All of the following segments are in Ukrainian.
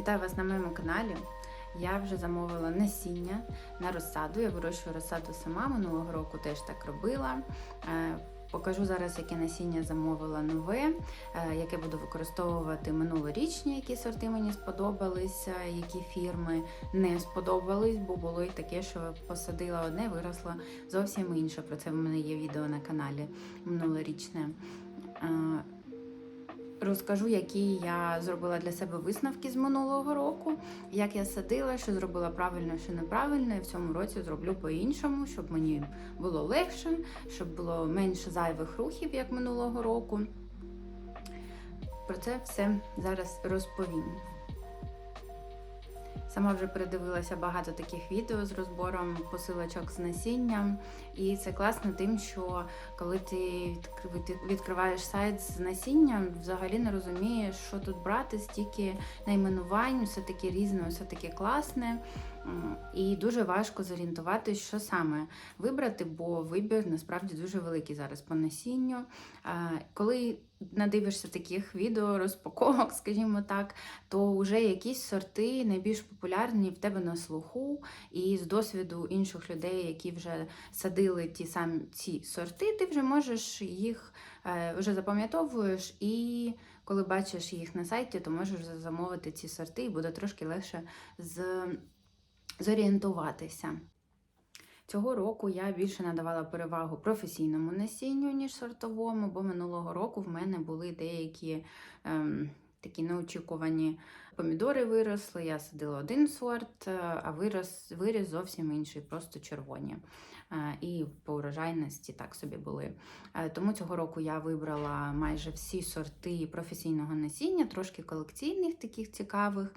Вітаю вас на моєму каналі. Я вже замовила насіння на розсаду. Я вирощую розсаду сама. Минулого року теж так робила. Е, Покажу зараз, яке насіння замовила нове, е, яке буду використовувати минулорічні, які сорти мені сподобалися, які фірми не сподобались, бо було і таке, що посадила одне, виросло зовсім інше. Про це в мене є відео на каналі минулорічне. Розкажу, які я зробила для себе висновки з минулого року, як я садила, що зробила правильно, що неправильно. І в цьому році зроблю по-іншому, щоб мені було легше, щоб було менше зайвих рухів, як минулого року. Про це все зараз розповім. Сама вже передивилася багато таких відео з розбором посилочок з насінням, і це класно тим, що коли ти відкр- відкриваєш сайт з насінням, взагалі не розумієш, що тут брати, стільки найменувань, все таке різне, все таке класне. І дуже важко зорієнтуватися, що саме вибрати, бо вибір насправді дуже великий зараз по насінню. Коли надивишся таких відео, розпаковок, скажімо так, то вже якісь сорти найбільш популярні в тебе на слуху, і з досвіду інших людей, які вже садили ті самі ці сорти, ти вже можеш їх е, вже запам'ятовуєш, і коли бачиш їх на сайті, то можеш замовити ці сорти, і буде трошки легше з зорієнтуватися. Цього року я більше надавала перевагу професійному насінню, ніж сортовому, бо минулого року в мене були деякі ем, такі неочікувані помідори виросли. Я садила один сорт, е, а вирос, виріс зовсім інший, просто червоні. Е, І по урожайності так собі були. Е, Тому цього року я вибрала майже всі сорти професійного насіння, трошки колекційних таких цікавих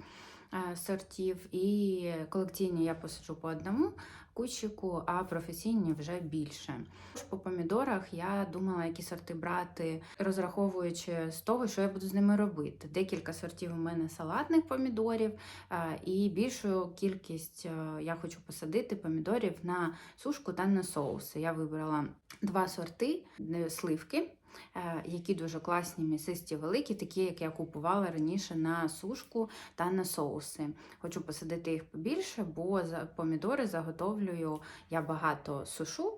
е, сортів. І колекційні я посаджу по одному кущику, а професійні вже більше. По помідорах я думала, які сорти брати, розраховуючи з того, що я буду з ними робити. Декілька сортів у мене салатних помідорів, е, і більшу кількість е, я хочу посадити помідорів на сушку та на соуси. Я вибрала два сорти е, сливки. Е, Які дуже класні, м'ясисті, великі, такі, як я купувала раніше на сушку та на соуси. Хочу посадити їх побільше, бо за помідори заготовлюю я багато сушу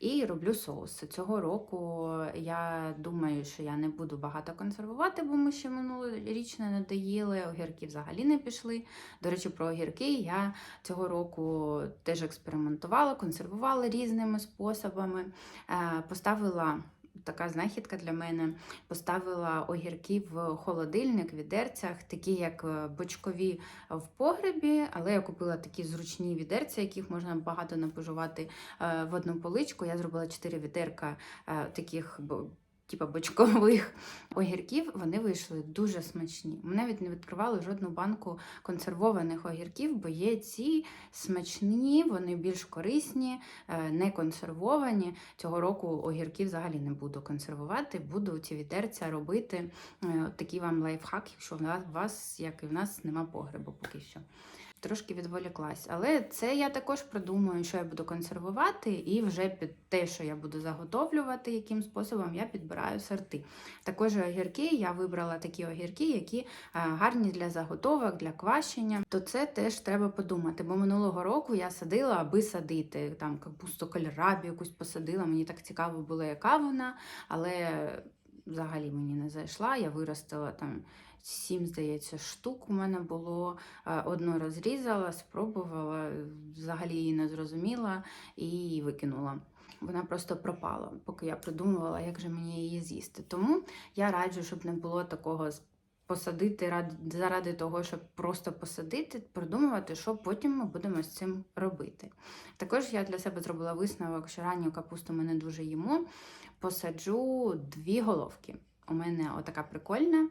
і роблю соуси. Цього року я думаю, що я не буду багато консервувати, бо ми ще минулорічне не доїли, огірки взагалі не пішли. До речі, про огірки я цього року теж експериментувала, консервувала різними способами. Е, Поставила. Така знахідка для мене поставила огірки в холодильник відерцях, такі як е, бочкові в погребі, але я купила такі зручні відерця, яких можна багато напожувати е, в одну поличку. Я зробила 4 відерка е, таких типа бочкових огірків. Вони вийшли дуже смачні. Ми навіть не відкривали жодну банку консервованих огірків, бо є ці смачні, вони більш корисні, е, не консервовані. Цього року огірки взагалі не буду консервувати, буду ці відерця робити. Е, Такий вам лайфхак, якщо у вас, як і в нас, нема погребу поки що. Трошки відволіклась. Але це я також продумаю, що я буду консервувати, і вже під те, що я буду заготовлювати, яким способом я підбираю сорти. Також огірки я вибрала такі огірки, які е, гарні для заготовок, для квашення. То це теж треба подумати. Бо минулого року я садила, аби садити там капусту кольорабі якусь посадила. Мені так цікаво було, яка вона, але взагалі мені не зайшла. Я виростила там. Сім, здається, штук у мене було. Е, Одну розрізала, спробувала, взагалі її не зрозуміла і викинула. Вона просто пропала, поки я придумувала, як же мені її з'їсти. Тому я раджу, щоб не було такого посадити ради, заради того, щоб просто посадити, продумувати, що потім ми будемо з цим робити. Також я для себе зробила висновок, що ранню капусту ми не дуже їмо. Посаджу дві головки. У мене отака прикольна,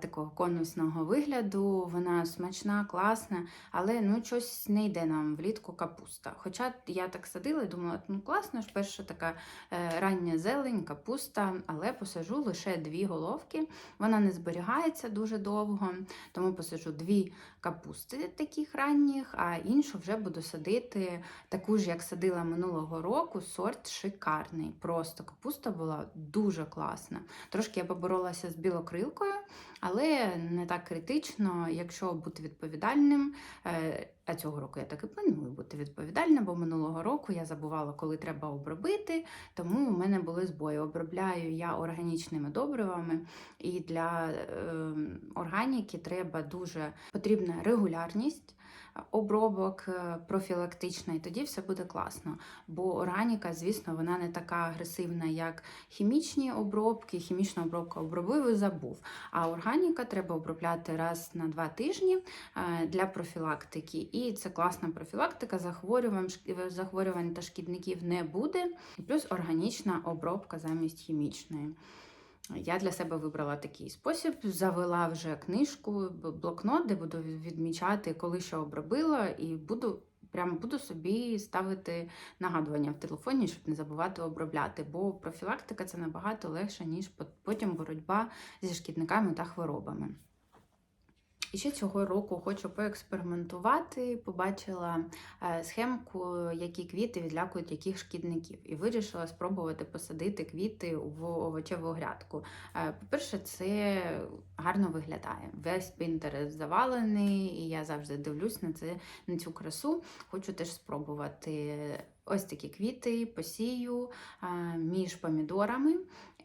такого конусного вигляду. Вона смачна, класна, але ну щось не йде нам влітку капуста. Хоча я так садила і думала, ну класно ж, перша така е, рання зелень, капуста, але посажу лише дві головки. Вона не зберігається дуже довго, тому посажу дві капусти таких ранніх, а іншу вже буду садити таку ж, як садила минулого року, сорт шикарний. Просто капуста була дуже класна. Трошки я поборолася з білокрилкою, але не так критично, якщо бути відповідальним. А цього року я так і планую бути відповідальним, бо минулого року я забувала, коли треба обробити, тому у мене були збої. Обробляю я органічними добривами, і для е, органіки треба дуже потрібна регулярність. Обробок е, профілактична, і тоді все буде класно. Бо органіка, звісно, вона не така агресивна, як хімічні обробки. Хімічна обробка обробив і забув. А органіка треба обробляти раз на два тижні е, для профілактики. І це класна профілактика, захворювань, захворювань та шкідників не буде. Плюс органічна обробка замість хімічної. Я для себе вибрала такий спосіб, завела вже книжку, блокнот, де буду відмічати, коли що обробила, і буду прямо буду собі ставити нагадування в телефоні, щоб не забувати обробляти. Бо профілактика це набагато легше, ніж пот- потім боротьба зі шкідниками та хворобами. І ще цього року хочу поекспериментувати. Побачила е, схемку, які квіти відлякують яких шкідників, і вирішила спробувати посадити квіти в овочеву грядку. Е, По-перше, це гарно виглядає. Весь Pinterest завалений, і я завжди дивлюсь на це на цю красу. Хочу теж спробувати ось такі квіти, посію е, між помідорами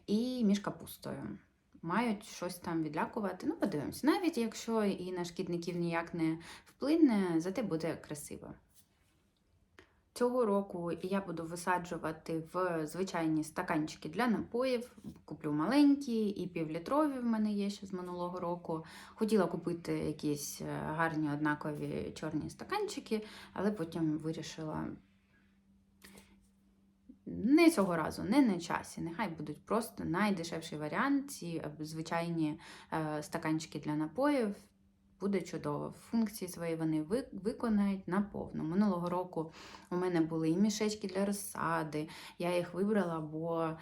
і між капустою мають щось там відлякувати. Ну, подивимось. Навіть якщо і на шкідників ніяк не вплине, зате буде красиво. Цього року я буду висаджувати в звичайні стаканчики для напоїв. Куплю маленькі і півлітрові в мене є ще з минулого року. Хотіла купити якісь е, гарні однакові чорні стаканчики, але потім вирішила не цього разу, не на часі. Нехай будуть просто найдешевший варіант. Ці е, звичайні е, стаканчики для напоїв. Буде чудово. Функції свої вони виконають наповну. Минулого року у мене були і мішечки для розсади. Я їх вибрала, бо е,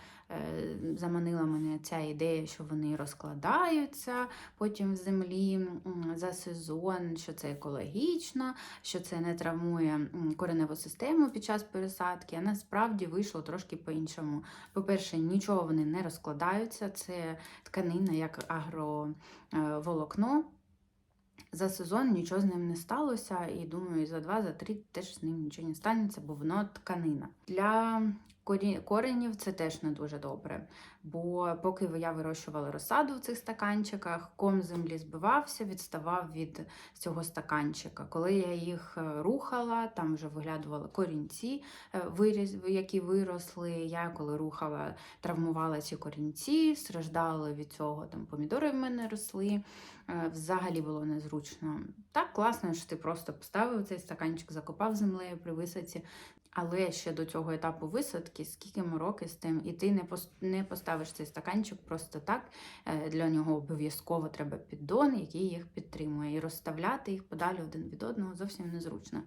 заманила мене ця ідея, що вони розкладаються потім в землі за сезон, що це екологічно, що це не травмує кореневу систему під час пересадки. А насправді вийшло трошки по-іншому. По-перше, нічого вони не розкладаються. Це тканина як агроволокно. За сезон нічого з ним не сталося, і думаю, за два, за три теж з ним нічого не станеться, бо воно тканина. Для коренів це теж не дуже добре. Бо поки я вирощувала розсаду в цих стаканчиках, ком землі збивався, відставав від цього стаканчика. Коли я їх е, рухала, там вже виглядували корінці, е, які виросли. Я коли рухала, травмувала ці корінці, страждали від цього. Там помідори в мене росли. Е, Взагалі було незручно. Так класно, що ти просто поставив цей стаканчик, закопав землею при висадці. Але ще до цього етапу висадки, скільки мороки з тим, і ти не пос- не поставиш цей стаканчик просто так. Е, Для нього обов'язково треба піддон, який їх підтримує. І розставляти їх подалі один від одного зовсім незручно.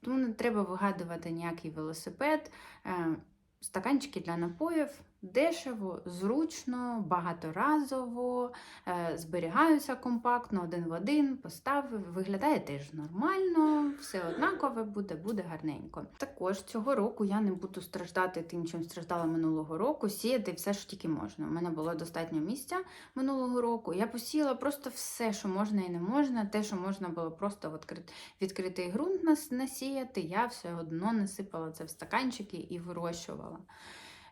Тому не треба вигадувати ніякий велосипед. Е, Стаканчики для напоїв дешево, зручно, багаторазово, е, зберігаються компактно, один в один, поставив, виглядає теж нормально, все однакове буде, буде гарненько. Також цього року я не буду страждати тим, чим страждала минулого року, сіяти все, що тільки можна. У мене було достатньо місця минулого року. Я посіяла просто все, що можна і не можна. Те, що можна було просто відкритий ґрунт насіяти, я все одно насипала це в стаканчики і вирощувала.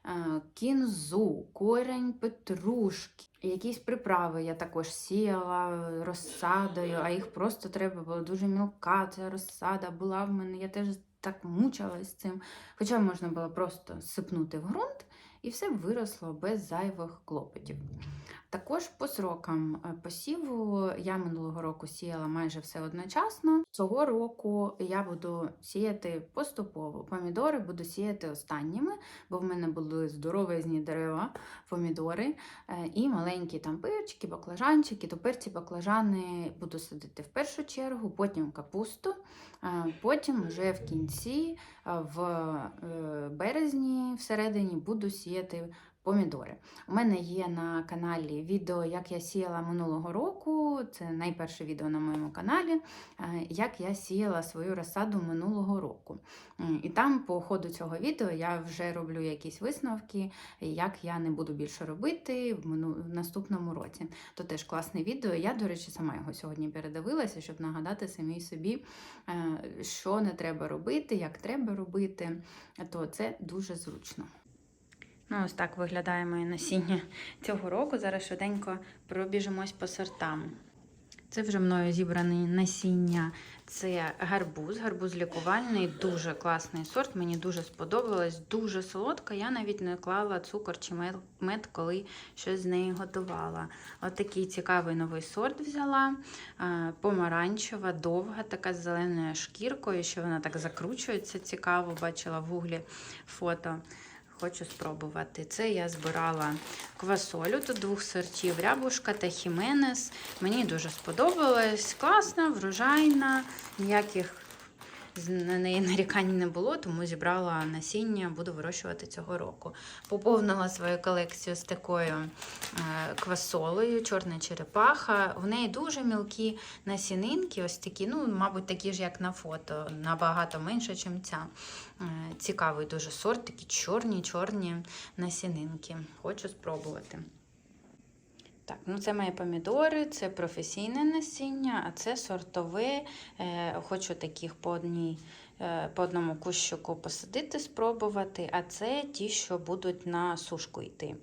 Е, Кінзу, корень петрушки, якісь приправи я також сіяла розсадою, а їх просто треба було дуже мілка. Ця розсада була в мене. Я теж так мучилась цим. Хоча можна було просто сипнути в ґрунт, і все виросло без зайвих клопотів. Також по срокам е, посіву я минулого року сіяла майже все одночасно. Цього року я буду сіяти поступово. Помідори буду сіяти останніми, бо в мене були здоровезні дерева, помідори е, і маленькі там перчики, баклажанчики. То перці баклажани буду садити в першу чергу, потім капусту, е, потім вже в кінці, в березні, всередині буду сіяти помідори. У мене є на каналі відео, як я сіяла минулого року. Це найперше відео на моєму каналі, е, як я сіяла свою розсаду минулого року. І там, по ходу цього відео, я вже роблю якісь висновки, як я не буду більше робити в, наступному році. То теж класне відео. Я, до речі, сама його сьогодні передивилася, щоб нагадати самій собі, е, що не треба робити, як треба робити. То це дуже зручно. Ну, ось так виглядає моє насіння цього року. Зараз швиденько пробіжимось по сортам. Це вже мною зібране насіння. Це гарбуз, гарбуз лікувальний, дуже класний сорт. Мені дуже сподобалось, дуже солодка. Я навіть не клала цукор чи мед, коли щось з неї готувала. От такий цікавий новий сорт взяла. Помаранчева, довга, така з зеленою шкіркою, що вона так закручується цікаво, бачила в гуглі фото. Хочу спробувати. Це я збирала квасолю, тут двох сортів рябушка та хіменес. Мені дуже сподобалось. Класна, врожайна, ніяких на неї нарікань не було, тому зібрала насіння, буду вирощувати цього року. Поповнила свою колекцію з такою е, квасолею, чорна черепаха. В неї дуже мілкі насінинки, ось такі, ну, мабуть, такі ж, як на фото, набагато менше, ніж ця. Е, Цікавий дуже сорт, такі чорні, чорні насінинки. Хочу спробувати. Так, ну це мої помідори, це професійне насіння, а це сортове. Е, хочу таких по одній, е, по одному кущику посадити, спробувати, а це ті, що будуть на сушку йти.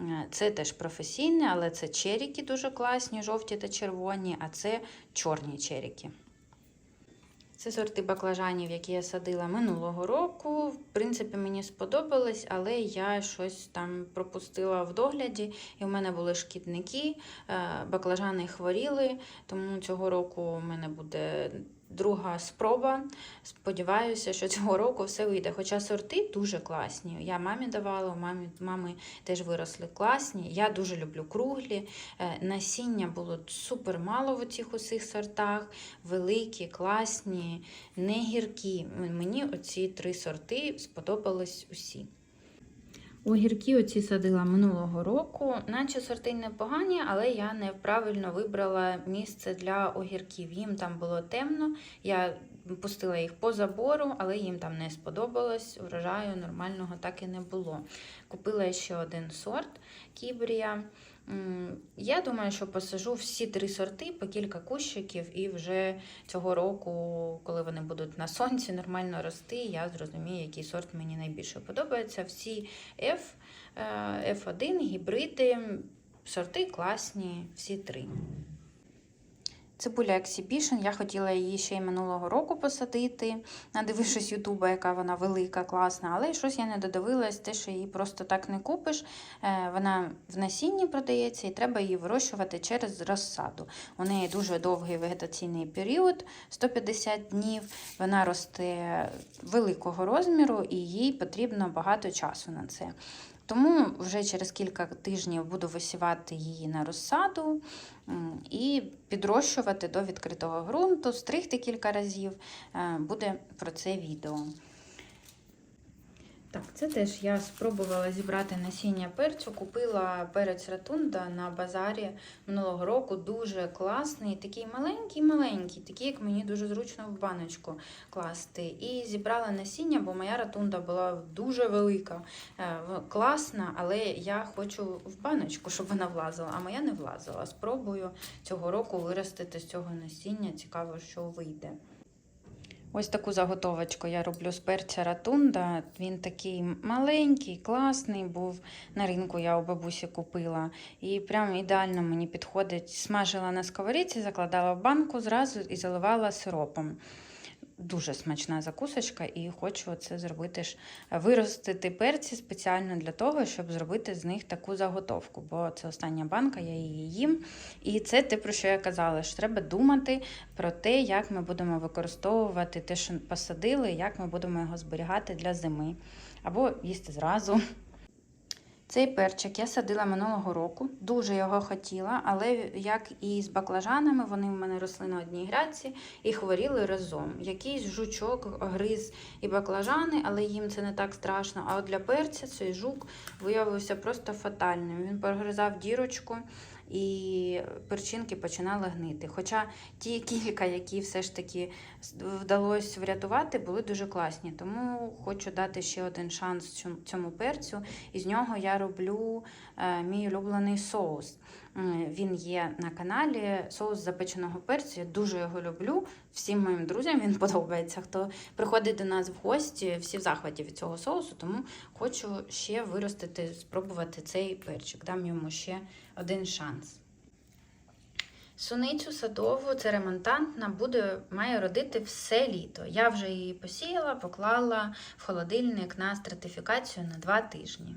Е, Це теж професійне, але це черіки дуже класні, жовті та червоні, а це чорні черіки. Це сорти баклажанів, які я садила минулого року. В принципі, мені сподобалось, але я щось там пропустила в догляді, і в мене були шкідники, е, баклажани хворіли, тому цього року у мене буде друга спроба. Сподіваюся, що цього року все вийде. Хоча сорти дуже класні. Я мамі давала, у мамі, мами теж виросли класні. Я дуже люблю круглі. Е, Насіння було супер мало в цих усіх сортах. Великі, класні, не гіркі. Мені оці три сорти сподобались усі. Огірки оці садила минулого року, наче сорти непогані, але я неправильно вибрала місце для огірків. Їм там було темно, я пустила їх по забору, але їм там не сподобалось. Врожаю нормального так і не було. Купила ще один сорт кібрія. Я думаю, що посажу всі три сорти по кілька кущиків, і вже цього року, коли вони будуть на сонці нормально рости, я зрозумію, який сорт мені найбільше подобається. Всі F, е, F1, гібриди, сорти класні, всі три. Цибуля Exhibition, я хотіла її ще й минулого року посадити, надивившись Ютуба, яка вона велика, класна, але щось я не додивилась, те, що її просто так не купиш. Е, Вона в насінні продається і треба її вирощувати через розсаду. У неї дуже довгий вегетаційний період 150 днів. Вона росте великого розміру і їй потрібно багато часу на це. Тому вже через кілька тижнів буду висівати її на розсаду і підрощувати до відкритого ґрунту, стригти кілька разів. Е, Буде про це відео. Так, це теж я спробувала зібрати насіння перцю. Купила перець ратунда на базарі минулого року. Дуже класний, такий маленький-маленький, такий, як мені дуже зручно в баночку класти. І зібрала насіння, бо моя ратунда була дуже велика, е, класна, але я хочу в баночку, щоб вона влазила, а моя не влазила. Спробую цього року виростити з цього насіння. Цікаво, що вийде. Ось таку заготовочку я роблю з перця ратунда. Він такий маленький, класний був. На ринку я у бабусі купила. І прям ідеально мені підходить. Смажила на сковорідці, закладала в банку зразу і заливала сиропом. Дуже смачна закусочка, і хочу це зробити ж виростити перці спеціально для того, щоб зробити з них таку заготовку. Бо це остання банка, я її їм. І це те, про що я казала, що треба думати про те, як ми будемо використовувати те, що посадили, як ми будемо його зберігати для зими або їсти зразу. Цей перчик я садила минулого року, дуже його хотіла, але як і з баклажанами, вони в мене росли на одній грядці і хворіли разом. Якийсь жучок гриз і баклажани, але їм це не так страшно. А от для перця цей жук виявився просто фатальним. Він прогризав дірочку. І перчинки починали гнити. Хоча ті кілька, які все ж таки вдалося врятувати, були дуже класні. Тому хочу дати ще один шанс цьому- перцю. І з нього я роблю е, мій улюблений соус. М, Він є на каналі соус запеченого перцю. Я дуже його люблю. Всім моїм друзям він подобається. Хто приходить до нас в гості, всі в захваті від цього соусу, тому хочу ще виростити, спробувати цей перчик. Дам йому ще один шанс. Суницю садову, це ремонтантна, буде, має родити все літо. Я вже її посіяла, поклала в холодильник на стратифікацію на два тижні.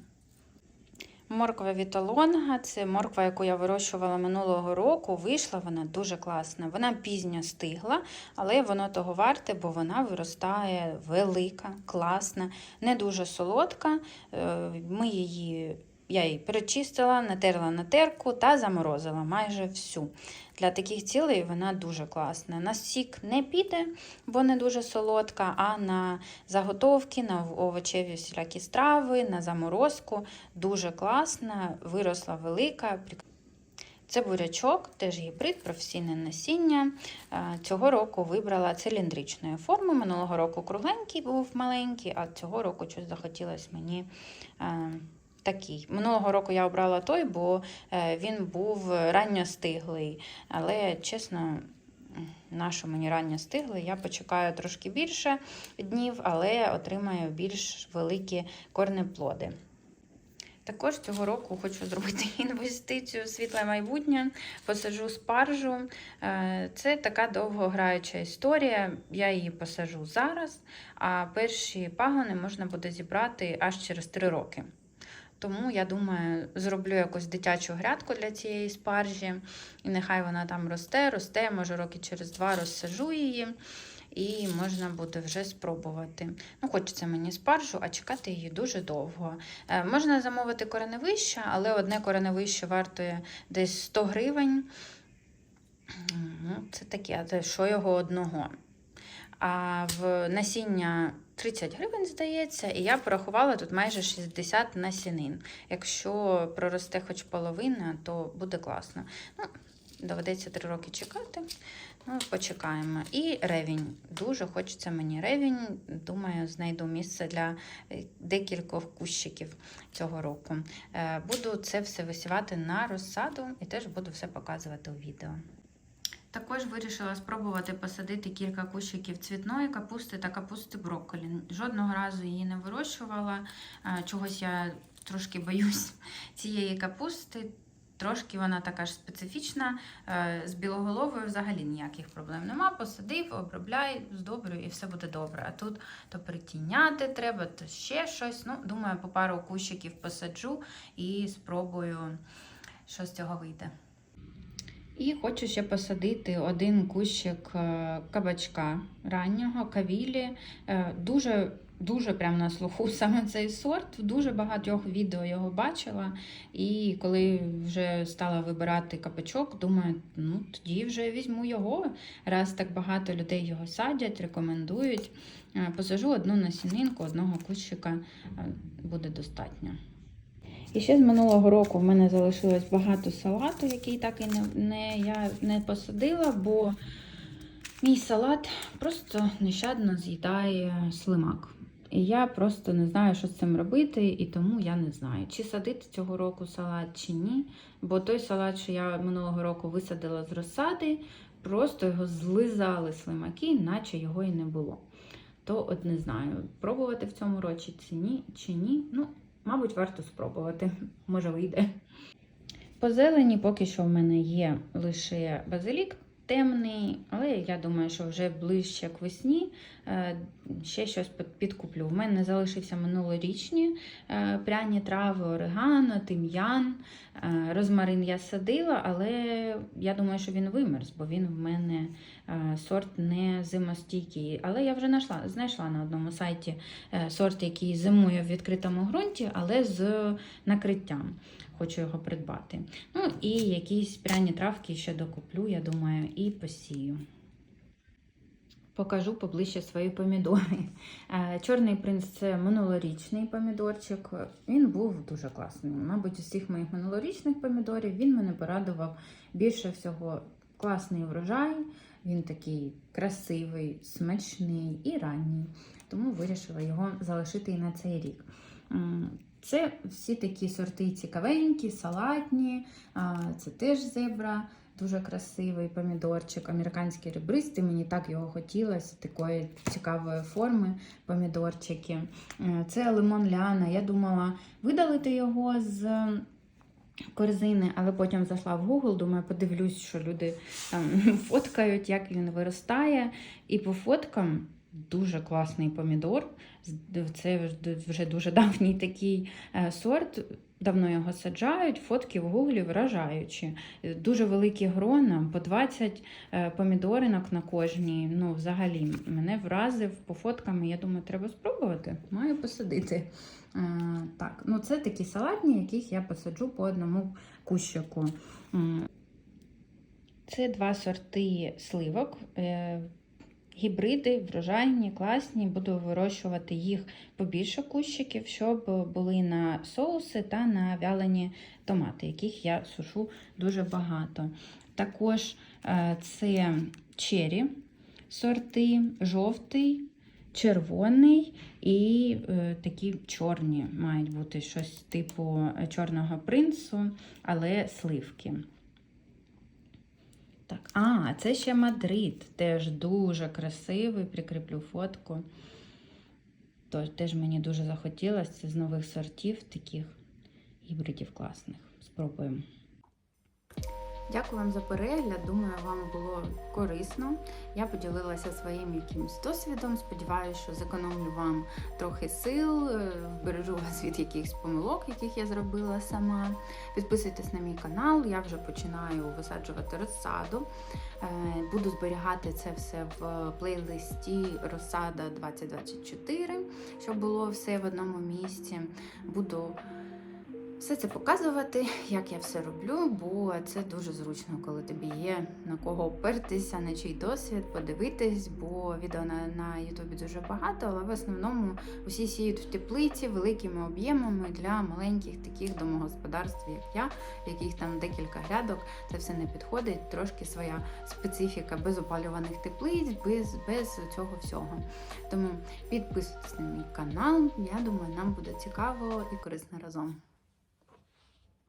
Морква Віталонга це морква, яку я вирощувала минулого року. Вийшла вона дуже класна. Вона пізньо стигла, але воно того варте, бо вона виростає велика, класна, не дуже солодка. Е, Ми її, я її перечистила, натерла на терку та заморозила майже всю. Для таких цілей вона дуже класна. На сік не піде, бо не дуже солодка, а на заготовки, на овочеві всілякі страви, на заморозку дуже класна, виросла велика. Це бурячок, теж гібрид, професійне насіння. Е, Цього року вибрала циліндричної форми. Минулого року кругленький був маленький, а цього року щось захотілося мені е, такий. Минулого року я обрала той, бо е, він був ранньостиглий. Але, чесно, нашу мені ранньостиглий, я почекаю трошки більше днів, але отримаю більш великі корнеплоди. Також цього року хочу зробити інвестицію в світле майбутнє, посаджу спаржу. Е, Це така довгограюча історія. Я її посаджу зараз, а перші пагони можна буде зібрати аж через 3 роки. Тому я думаю, зроблю якусь дитячу грядку для цієї спаржі, і нехай вона там росте, росте, може роки через два розсажу її. І можна буде вже спробувати. Ну, хочеться мені спаржу, а чекати її дуже довго. Е, можна замовити кореневище, але одне кореневище вартує десь 100 гривень. Ну, це таке, що його одного. А в насіння 30 гривень, здається, і я порахувала тут майже 60 насінин. Якщо проросте хоч половина, то буде класно. Ну, доведеться 3 роки чекати. Ну, почекаємо. І ревінь. Дуже хочеться мені ревінь. Думаю, знайду місце для е, декількох кущиків цього року. Е, Буду це все висівати на розсаду і теж буду все показувати у відео. Також вирішила спробувати посадити кілька кущиків цвітної капусти та капусти брокколі. Жодного разу її не вирощувала. Е, Чогось я трошки боюсь цієї капусти. Трошки вона така ж специфічна. Е, З білоголовою взагалі ніяких проблем нема. Посадив, обробляй, здобрюй і все буде добре. А тут то притіняти треба, то ще щось. Ну, думаю, по пару кущиків посаджу і спробую, що з цього вийде. І хочу ще посадити один кущик е, кабачка раннього, кавілі. Е, Дуже дуже прям на слуху саме цей сорт. Дуже багатьох відео його бачила. І коли вже стала вибирати кабачок, думаю, ну тоді вже візьму його. Раз так багато людей його садять, рекомендують. Е, Посажу одну насінинку, одного кущика буде достатньо. І ще з минулого року в мене залишилось багато салату, який так і не, не, я не посадила, бо мій салат просто нещадно з'їдає слимак. І я просто не знаю, що з цим робити, і тому я не знаю, чи садити цього року салат, чи ні. Бо той салат, що я минулого року висадила з розсади, просто його злизали слимаки, наче його і не було. То от не знаю, пробувати в цьому році чи ні, чи ні. Ну, Мабуть, варто спробувати, може вийде. По зелені поки що в мене є лише базилік, темний, але я думаю, що вже ближче к весні е, ще щось підкуплю. У мене залишився минулорічні е, пряні трави, орегано, тим'ян. Е, Розмарин я садила, але я думаю, що він вимерз, бо він в мене сорт не зимостійкий. Але я вже знайшла, знайшла на одному сайті сорт, який зимує в відкритому ґрунті, але з накриттям. Хочу його придбати. Ну і якісь пряні травки ще докуплю, я думаю, і посію. Покажу поближче свої помідори. Е, Чорний принц це минулорічний помідорчик. Він був дуже класний. Мабуть, усіх моїх минулорічних помідорів він мене порадував більше всього класний врожай. Він такий красивий, смачний і ранній. Тому вирішила його залишити і на цей рік. Це всі такі сорти цікавенькі, салатні. Це теж зебра, дуже красивий помідорчик, американський ребристий. Мені так його хотілося, такої цікавої форми помідорчики. Е, Це лимон ляна. Я думала видалити його з корзини, але потім зайшла в Google, думаю, подивлюсь, що люди там фоткають, як він виростає. І по фоткам дуже класний помідор. Це вже дуже давній такий е, сорт. Давно його саджають, фотки в гуглі вражаючі. Дуже великі грона, по 20 е, помідоринок на кожній. Ну, взагалі, мене вразив по фоткам. Я думаю, треба спробувати. Маю посадити. Е, Так, ну це такі салатні, яких я посаджу по одному кущику. Це два сорти сливок. Е, Гібриди, врожайні, класні. Буду вирощувати їх побільше кущиків, щоб були на соуси та на вялені томати, яких я сушу дуже багато. Також е, це чері сорти, жовтий, червоний і е, такі чорні мають бути щось типу чорного принцу, але сливки. Так, а, це ще Мадрид. Теж дуже красивий, прикріплю фотку. Тож теж мені дуже захотілося з нових сортів, таких гібридів класних. Спробуємо. Дякую вам за перегляд. Думаю, вам було корисно. Я поділилася своїм якимось досвідом. Сподіваюся, що зекономлю вам трохи сил, е, вбережу вас від якихось помилок, яких я зробила сама. Підписуйтесь на мій канал, я вже починаю висаджувати розсаду. Е, Буду зберігати це все в плейлисті Розсада 2024, щоб було все в одному місці. Буду все це показувати, як я все роблю, бо це дуже зручно, коли тобі є на кого опертися, на чий досвід, подивитись, бо відео на, Ютубі дуже багато, але в основному усі сіють в теплиці великими об'ємами для маленьких таких домогосподарств, як я, яких там декілька грядок. Це все не підходить. Трошки своя специфіка без опалюваних теплиць, без, без цього всього. Тому підписуйтесь на мій канал. Я думаю, нам буде цікаво і корисно разом.